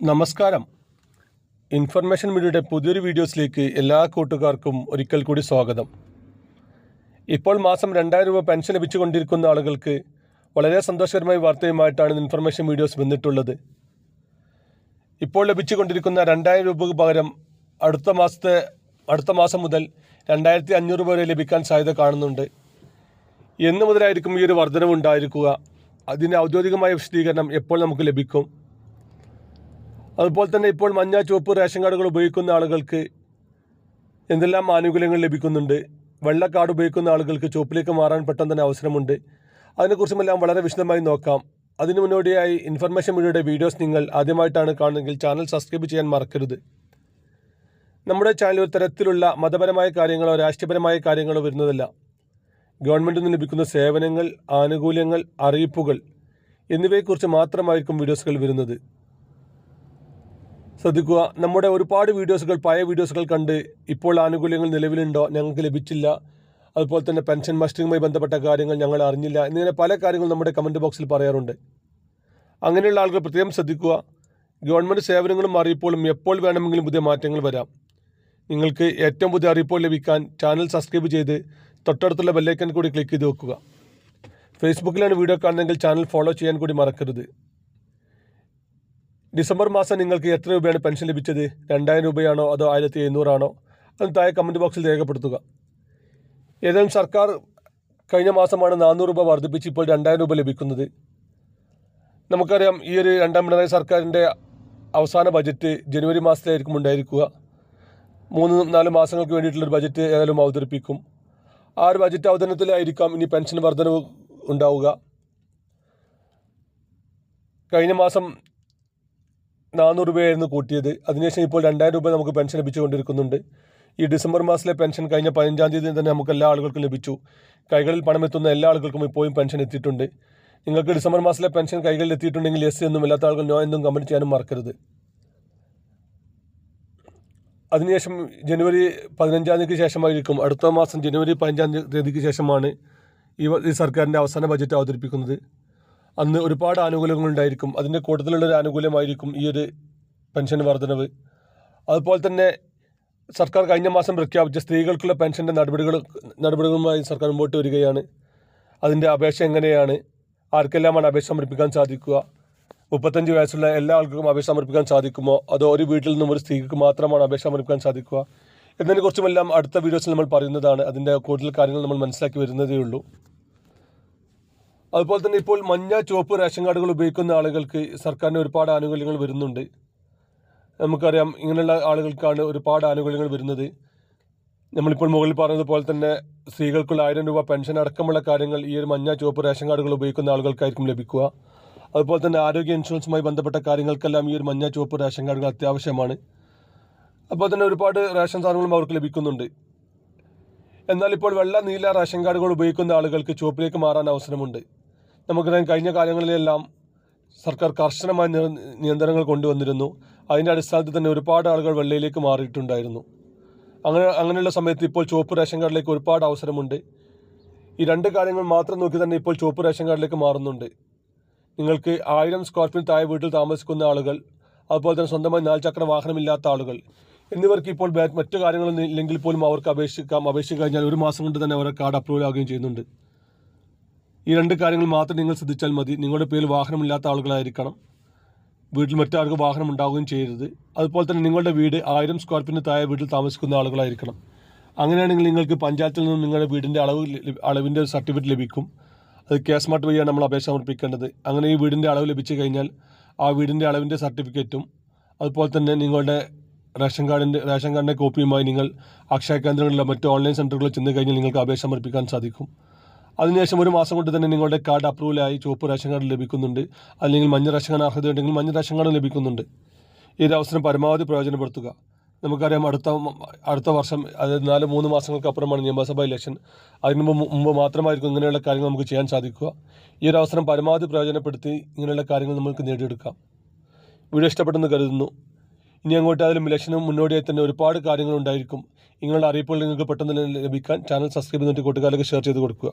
നമസ്കാരം. ഇൻഫർമേഷൻ മീഡിയയുടെ പുതിയൊരു വീഡിയോസിലേക്ക് എല്ലാ കൂട്ടുകാർക്കും ഒരിക്കൽ കൂടി സ്വാഗതം. ഇപ്പോൾ മാസം രണ്ടായിരം രൂപ പെൻഷൻ ലഭിച്ചുകൊണ്ടിരിക്കുന്ന ആളുകൾക്ക് വളരെ സന്തോഷകരമായ വാർത്തയുമായിട്ടാണ് ഇൻഫർമേഷൻ വീഡിയോസ് വന്നിട്ടുള്ളത്. ഇപ്പോൾ ലഭിച്ചുകൊണ്ടിരിക്കുന്ന രണ്ടായിരം രൂപയ്ക്ക് പകരം അടുത്ത മാസത്തെ അടുത്ത മാസം മുതൽ രണ്ടായിരത്തി അഞ്ഞൂറ് രൂപ വരെ ലഭിക്കാൻ സാധ്യത കാണുന്നുണ്ട്. എന്ന് മുതലായിരിക്കും ഈ ഒരു വർധനവ് ഉണ്ടായിരിക്കുക അതിന്റെ ഔദ്യോഗികമായ വിശദീകരണം എപ്പോൾ നമുക്ക് ലഭിക്കും? അതുപോലെ തന്നെ ഇപ്പോൾ മഞ്ഞ ചുവപ്പ് റേഷൻ കാർഡുകൾ ഉപയോഗിക്കുന്ന ആളുകൾക്ക് എന്തെല്ലാം ആനുകൂല്യങ്ങൾ ലഭിക്കുന്നുണ്ട്? വെള്ള കാർഡ് ഉപയോഗിക്കുന്ന ആളുകൾക്ക് ചുവപ്പിലേക്ക് മാറാൻ പെട്ടെന്ന് തന്നെ അവസരമുണ്ട്. അതിനെക്കുറിച്ചുമെല്ലാം വളരെ വിശദമായി നോക്കാം. അതിനു മുന്നോടിയായി ഇൻഫർമേഷൻ മീഡിയയുടെ വീഡിയോസ് നിങ്ങൾ ആദ്യമായിട്ടാണ് കാണുന്നതെങ്കിൽ ചാനൽ സബ്സ്ക്രൈബ് ചെയ്യാൻ മറക്കരുത്. നമ്മുടെ ചാനൽ ഒരു തരത്തിലുള്ള മതപരമായ കാര്യങ്ങളോ രാഷ്ട്രീയപരമായ കാര്യങ്ങളോ വരുന്നതല്ല. ഗവൺമെന്റിൽ നിന്ന് ലഭിക്കുന്ന സേവനങ്ങൾ ആനുകൂല്യങ്ങൾ അറിയിപ്പുകൾ എന്നിവയെക്കുറിച്ച് മാത്രമായിരിക്കും വീഡിയോസുകൾ വരുന്നത്. ശ്രദ്ധിക്കുക. നമ്മുടെ ഒരുപാട് വീഡിയോസുകൾ പഴയ വീഡിയോസുകൾ കണ്ട് ഇപ്പോൾ ആനുകൂല്യങ്ങൾ നിലവിലുണ്ടോ? ഞങ്ങൾക്ക് ലഭിച്ചില്ല. അതുപോലെ തന്നെ പെൻഷൻ മസ്റ്ററിങ്ങുമായി ബന്ധപ്പെട്ട കാര്യങ്ങൾ ഞങ്ങൾ അറിഞ്ഞില്ല. എന്നിങ്ങനെ പല കാര്യങ്ങളും നമ്മുടെ കമന്റ് ബോക്സിൽ പറയാറുണ്ട്. അങ്ങനെയുള്ള ആളുകൾ പ്രത്യേകം ശ്രദ്ധിക്കുക. ഗവൺമെന്റ് സേവനങ്ങളും അറിയിപ്പോഴും എപ്പോൾ വേണമെങ്കിലും പുതിയ മാറ്റങ്ങൾ വരാം. നിങ്ങൾക്ക് ഏറ്റവും പുതിയ അറിയിപ്പോൾ ലഭിക്കാൻ ചാനൽ സബ്സ്ക്രൈബ് ചെയ്ത് തൊട്ടടുത്തുള്ള ബെല്ലൈക്കൻ കൂടി ക്ലിക്ക് ചെയ്ത് വെക്കുക. ഫേസ്ബുക്കിലാണ് വീഡിയോ കാണുന്നതെങ്കിൽ ചാനൽ ഫോളോ ചെയ്യാൻ കൂടി മറക്കരുത്. ഡിസംബർ മാസം നിങ്ങൾക്ക് എത്ര രൂപയാണ് പെൻഷൻ ലഭിച്ചത്? രണ്ടായിരം രൂപയാണോ അതോ ആയിരത്തി എഴുന്നൂറാണോ? അത് താഴെ കമന്റ് ബോക്സിൽ രേഖപ്പെടുത്തുക. ഏതായാലും സർക്കാർ കഴിഞ്ഞ മാസമാണ് നാനൂറ് രൂപ വർദ്ധിപ്പിച്ച് ഇപ്പോൾ രണ്ടായിരം രൂപ ലഭിക്കുന്നത്. നമുക്കറിയാം ഈ ഒരു രണ്ടാം പിണറായി സർക്കാരിന്റെ അവസാന ബജറ്റ് ജനുവരി മാസത്തിലായിരിക്കും ഉണ്ടായിരിക്കുക. മൂന്ന് നാല് മാസങ്ങൾക്ക് വേണ്ടിയിട്ടുള്ളൊരു ബജറ്റ് ഏതായാലും അവതരിപ്പിക്കും. ആ ഒരു ബജറ്റ് അവതരണത്തിലായിരിക്കാം ഇനി പെൻഷൻ വർധനവ് ഉണ്ടാവുക. കഴിഞ്ഞ മാസം നാനൂറ് രൂപയായിരുന്നു കൂട്ടിയത്. അതിനുശേഷം ഇപ്പോൾ രണ്ടായിരം രൂപ നമുക്ക് പെൻഷൻ ലഭിച്ചുകൊണ്ടിരിക്കുന്നുണ്ട്. ഈ ഡിസംബർ മാസത്തിലെ പെൻഷൻ കഴിഞ്ഞ പതിനഞ്ചാം തീയതി തന്നെ നമുക്ക് എല്ലാ ആളുകൾക്കും ലഭിച്ചു. കൈകളിൽ പണം എത്തുന്ന എല്ലാ ആളുകൾക്കും ഇപ്പോഴും പെൻഷൻ എത്തിയിട്ടുണ്ട്. നിങ്ങൾക്ക് ഡിസംബർ മാസത്തിലെ പെൻഷൻ കൈകളിൽ എത്തിയിട്ടുണ്ടെങ്കിൽ എസ് എന്നും ഇല്ലാത്ത ആളുകൾ നോ എന്നും കമന്റ് ചെയ്യാനും മറക്കരുത്. അതിനുശേഷം ജനുവരി പതിനഞ്ചാം തീയതിക്ക് ശേഷമായിരിക്കും. അടുത്ത മാസം ജനുവരി പതിനഞ്ചാം തീയതിക്ക് ശേഷമാണ് ഈ സർക്കാരിന്റെ അവസാന ബജറ്റ് അവതരിപ്പിക്കുന്നത്. അന്ന് ഒരുപാട് ആനുകൂല്യങ്ങൾ ഉണ്ടായിരിക്കും. അതിന്റെ കൂട്ടത്തിലുള്ള ഒരു ആനുകൂല്യമായിരിക്കും ഈ ഒരു പെൻഷൻ വർധനവ്. അതുപോലെ തന്നെ സർക്കാർ കഴിഞ്ഞ മാസം പ്രഖ്യാപിച്ച സ്ത്രീകൾക്കുള്ള പെൻഷന്റെ നടപടികൾ നടപടികളുമായി സർക്കാർ മുമ്പോട്ട് വരികയാണ്. അതിന്റെ അപേക്ഷ എങ്ങനെയാണ്? ആർക്കെല്ലാമാണ് അപേക്ഷ സമർപ്പിക്കാൻ സാധിക്കുക? മുപ്പത്തഞ്ച് വയസ്സുള്ള എല്ലാ ആൾക്കും അപേക്ഷ സമർപ്പിക്കാൻ സാധിക്കുമോ? അതോ ഒരു വീട്ടിൽ നിന്നും ഒരു സ്ത്രീക്ക് മാത്രമാണ് അപേക്ഷ സമർപ്പിക്കാൻ സാധിക്കുക? എന്നതിനെക്കുറിച്ചുമെല്ലാം അടുത്ത വീഡിയോസിൽ നമ്മൾ പറയുന്നതാണ്. അതിന്റെ കൂടുതൽ കാര്യങ്ങൾ നമ്മൾ മനസ്സിലാക്കി വരുന്നതേ ഉള്ളൂ അതുപോലെ തന്നെ ഇപ്പോൾ മഞ്ഞ ചുവപ്പ് റേഷൻ കാർഡുകൾ ഉപയോഗിക്കുന്ന ആളുകൾക്ക് സർക്കാരിന് ഒരുപാട് ആനുകൂല്യങ്ങൾ വരുന്നുണ്ട്. നമുക്കറിയാം ഇങ്ങനെയുള്ള ആളുകൾക്കാണ് ഒരുപാട് ആനുകൂല്യങ്ങൾ വരുന്നത്. നമ്മളിപ്പോൾ മുകളിൽ പറഞ്ഞതുപോലെ തന്നെ സ്ത്രീകൾക്കുള്ള ആയിരം രൂപ പെൻഷൻ അടക്കമുള്ള കാര്യങ്ങൾ ഈ ഒരു മഞ്ഞ ചുവപ്പ് റേഷൻ കാർഡുകൾ ഉപയോഗിക്കുന്ന ആളുകൾക്കായിരിക്കും ലഭിക്കുക. അതുപോലെ തന്നെ ആരോഗ്യ ഇൻഷുറൻസുമായി ബന്ധപ്പെട്ട കാര്യങ്ങൾക്കെല്ലാം ഈ ഒരു മഞ്ഞ ചുവപ്പ് റേഷൻ കാർഡുകൾ അത്യാവശ്യമാണ്. അപ്പോൾ തന്നെ ഒരുപാട് റേഷൻ സാധനങ്ങളും അവർക്ക് ലഭിക്കുന്നുണ്ട്. എന്നാൽ ഇപ്പോൾ വെള്ള നീല റേഷൻ കാർഡുകൾ ഉപയോഗിക്കുന്ന ആളുകൾക്ക് ചുവപ്പിലേക്ക് മാറാൻ അവസരമുണ്ട്. നമുക്കറിയാം കഴിഞ്ഞ കാലങ്ങളിലെല്ലാം സർക്കാർ കർശനമായ നിയന്ത്രണങ്ങൾ കൊണ്ടുവന്നിരുന്നു. അതിന്റെ അടിസ്ഥാനത്തിൽ തന്നെ ഒരുപാട് ആളുകൾ വെള്ളയിലേക്ക് മാറിയിട്ടുണ്ടായിരുന്നു. അങ്ങനെ അങ്ങനെയുള്ള സമയത്ത് ഇപ്പോൾ ചുവപ്പ് റേഷൻ കാർഡിലേക്ക് ഒരുപാട് അവസരമുണ്ട്. ഈ രണ്ട് കാര്യങ്ങൾ മാത്രം നോക്കി തന്നെ ഇപ്പോൾ ചുവപ്പ് റേഷൻ കാർഡിലേക്ക് മാറുന്നുണ്ട്. നിങ്ങൾക്ക് ആയിരം സ്ക്വയർ ഫീറ്റ് താഴെ വീട്ടിൽ താമസിക്കുന്ന ആളുകൾ അതുപോലെ തന്നെ സ്വന്തമായി നാൽചക്ര വാഹനമില്ലാത്ത ആളുകൾ എന്നിവർക്ക് ഇപ്പോൾ മറ്റു കാര്യങ്ങളൊന്നും ഇല്ലെങ്കിൽ പോലും അവർക്ക് അപേക്ഷിക്കാം. അപേക്ഷിച്ച് കഴിഞ്ഞാൽ ഒരു മാസം കൊണ്ട് തന്നെ അവരുടെ കാർഡ് അപ്രൂവൽ ആവുകയും ചെയ്യുന്നുണ്ട്. ഈ രണ്ട് കാര്യങ്ങൾ മാത്രം നിങ്ങൾ ശ്രദ്ധിച്ചാൽ മതി. നിങ്ങളുടെ പേരിൽ വാഹനമില്ലാത്ത ആളുകളായിരിക്കണം. വീട്ടിൽ മറ്റാർക്ക് വാഹനം ഉണ്ടാവുകയും ചെയ്യരുത്. അതുപോലെ തന്നെ നിങ്ങളുടെ വീട് ആയിരം സ്ക്വയർ ഫീറ്റിന് താഴെ വീട്ടിൽ താമസിക്കുന്ന ആളുകളായിരിക്കണം. അങ്ങനെയാണെങ്കിൽ നിങ്ങൾക്ക് പഞ്ചായത്തിൽ നിന്നും നിങ്ങളുടെ വീടിന്റെ അളവ് അളവിന്റെ ഒരു സർട്ടിഫിക്കറ്റ് ലഭിക്കും. അത് കെ സ്മാർട്ട് വഴിയാണ് നമ്മൾ അപേക്ഷ സമർപ്പിക്കേണ്ടത്. അങ്ങനെ ഈ വീടിന്റെ അളവ് ലഭിച്ചു കഴിഞ്ഞാൽ ആ വീടിന്റെ അളവിന്റെ സർട്ടിഫിക്കറ്റും അതുപോലെ തന്നെ നിങ്ങളുടെ റേഷൻ കാർഡിന്റെ റേഷൻ കാർഡിന്റെ കോപ്പിയുമായി നിങ്ങൾ അക്ഷയ കേന്ദ്രങ്ങളിലോ മറ്റ് ഓൺലൈൻ സെന്ററുകളിൽ ചെന്ന് കഴിഞ്ഞാൽ നിങ്ങൾക്ക് അപേക്ഷ സമർപ്പിക്കാൻ സാധിക്കും. അതിനുശേഷം ഒരു മാസം കൊണ്ട് തന്നെ നിങ്ങളുടെ കാർഡ് അപ്രൂവലായി ചുവപ്പ് റേഷൻ കാർഡ് ലഭിക്കുന്നുണ്ട്. അല്ലെങ്കിൽ മഞ്ഞ റേഷൻ കാർഡ് അർഹതയുണ്ടെങ്കിൽ മഞ്ഞ റേഷൻ കാർഡ് ലഭിക്കുന്നുണ്ട്. ഈ ഒരു അവസരം പരമാവധി പ്രയോജനപ്പെടുത്തുക. നമുക്കറിയാം അടുത്ത അടുത്ത വർഷം അതായത് നാല് മൂന്ന് മാസങ്ങൾക്ക് അപ്പുറമാണ് നിയമസഭാ ഇലക്ഷൻ അതിന് മുമ്പ് മുമ്പ് മാത്രമായിരിക്കും ഇങ്ങനെയുള്ള കാര്യങ്ങൾ നമുക്ക് ചെയ്യാൻ സാധിക്കുക. ഈ ഒരു അവസരം പരമാവധി പ്രയോജനപ്പെടുത്തി ഇങ്ങനെയുള്ള കാര്യങ്ങൾ നമുക്ക് നേടിയെടുക്കാം. വീഡിയോ ഇഷ്ടപ്പെട്ടെന്ന് കരുതുന്നു. ഇനി അങ്ങോട്ട് അതിലും ഇലക്ഷനും മുന്നോടിയായി തന്നെ ഒരുപാട് കാര്യങ്ങളുണ്ടായിരിക്കും നിങ്ങളുടെ അറിയിപ്പുകൾ നിങ്ങൾക്ക് പെട്ടെന്ന് ലഭിക്കാൻ ചാനൽ സബ്സ്ക്രൈബ് ചെയ്തിട്ട് കൂട്ടുകാർക്ക് ഷെയർ ചെയ്ത് കൊടുക്കുക.